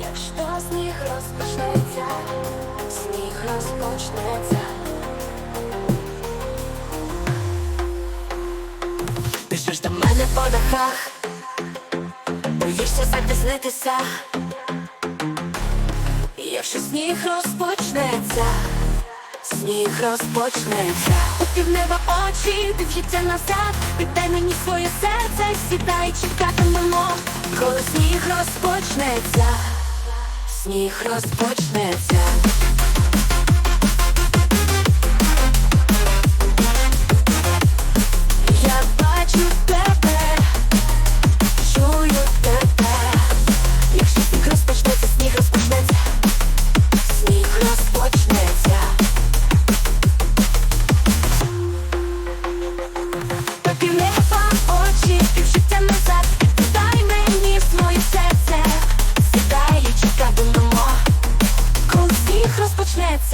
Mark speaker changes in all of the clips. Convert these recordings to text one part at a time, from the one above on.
Speaker 1: Якщо сніг розпочнеться, сніг розпочнеться. Пишеш до мене по дахах, боїшся запізнитися. Якщо сніг розпочнеться, сніг розпочнеться. У півнеба очі, див'ється назад, віддай мені своє серце, сідай, чекатимемо, коли сніг розпочнеться сніг розпочнеться.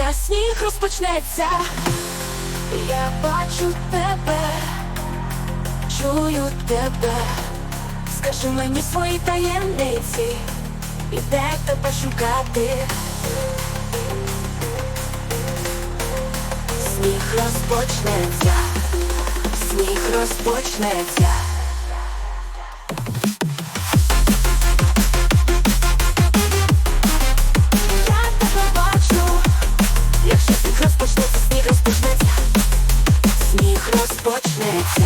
Speaker 1: Розпочнеться, сніг розпочнеться. Я бачу тебе, чую тебе. Скажи мені свої таємниці, і де тебе шукати. Сніг розпочнеться, сніг розпочнеться. Розпочнеться, сніг розпочнеться, сніг розпочнеться.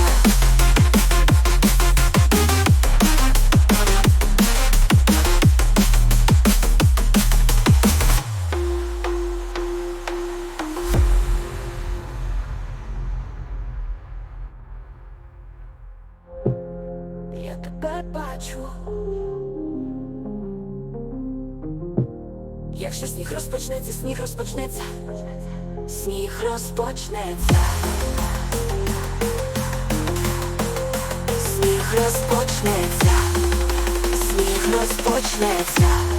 Speaker 1: Я тебе бачу. Якщо сніг розпочнеться, сніг розпочнеться, сніг розпочнеться. Сніг розпочнеться, сніг розпочнеться.